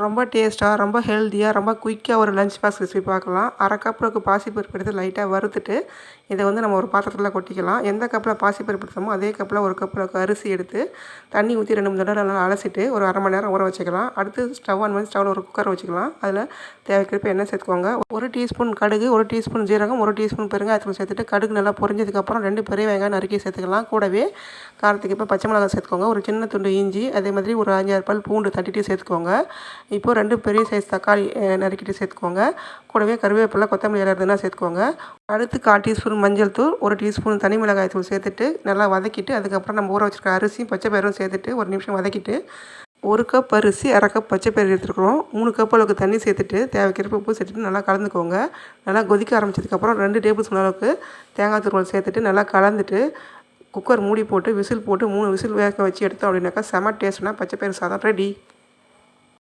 ரொம்ப டேஸ்ட்டாக ரொம்ப ஹெல்த்தியாக ரொம்ப குயிக்காக ஒரு லஞ்ச் பாக்ஸ் ரெசிபி பார்க்கலாம். அரை கப்புக்கு பாசிப்பருப்பு எடுத்து லைட்டாக வறுத்துட்டு இதை வந்து நம்ம ஒரு பாத்திரத்தில் கொட்டிக்கலாம். எந்த கப்பில் பாசிப்பருப்பு எடுத்தோமோ அதே கப்பில் ஒரு கப்பில் அரிசி எடுத்து தண்ணி ஊற்றி ரெண்டு மூணு தடவை நல்லா அலசிட்டு ஒரு அரை மணி நேரம் ஊற வச்சுக்கலாம். அடுத்து ஸ்டவ் ஆன் பண்ணி ஸ்டவ்வில் ஒரு குக்கர் வச்சுக்கலாம். அதில் தேவைக்கிறப்ப எண்ணெய் சேர்த்துக்கோங்க. ஒரு டீஸ்பூன் கடுகு ஒரு டீஸ்பூன் ஜீரகம் ஒரு டீஸ்பூன் பெருங்காயத்தூள் சேர்த்துட்டு கடுகு நல்லா பொரிஞ்சதுக்கப்புறம் ரெண்டு பெரிய வெங்காயம் நறுக்கி சேர்த்துக்கலாம். கூடவே காரத்துக்கு இப்போ பச்சை மிளகாய் சேர்த்துக்கோங்க. ஒரு சின்ன துண்டு இஞ்சி அதே மாதிரி ஒரு அஞ்சாறு பால் பூண்டு தட்டிட்டு சேர்த்துக்கோங்க. இப்போது ரெண்டு பெரிய சைஸ் தக்காளி நறுக்கிட்டு சேர்த்துக்கோங்க. கூடவே கருவேப்பிலை கொத்தமல்லி இலை இருந்ததுன்னா சேர்த்துக்கோங்க. அடுத்து கால் டீஸ்பூன் மஞ்சள் தூள் ஒரு டீஸ்பூன் தனி மிளகாய் தூள் சேர்த்துட்டு நல்லா வதக்கிட்டு அதுக்கப்புறம் நம்ம ஊற வச்சுருக்க அரிசியும் பச்சை பயிரும் சேர்த்துட்டு ஒரு நிமிஷம் வதக்கிட்டு ஒரு கப் அரிசி அரை கப் பச்சை பயிர் எடுத்துருக்குறோம். மூணு கப் அளவுக்கு தண்ணி சேர்த்துட்டு தேவைக்கிறப்ப உப்பு சேர்த்துட்டு நல்லா கலந்துக்கோங்க. நல்லா கொதிக்க ஆரம்பிச்சதுக்கப்புறம் ரெண்டு டேபிள் ஸ்பூன் அளவுக்கு தேங்காய் துருவல் சேர்த்துட்டு நல்லா கலந்துட்டு குக்கர் மூடி போட்டு விசில் போட்டு மூணு விசில் வேக வச்சு எடுத்தோம் அப்படின்னாக்கா செம டேஸ்ட்னா பச்சை பயிர் சாதம் ரெடி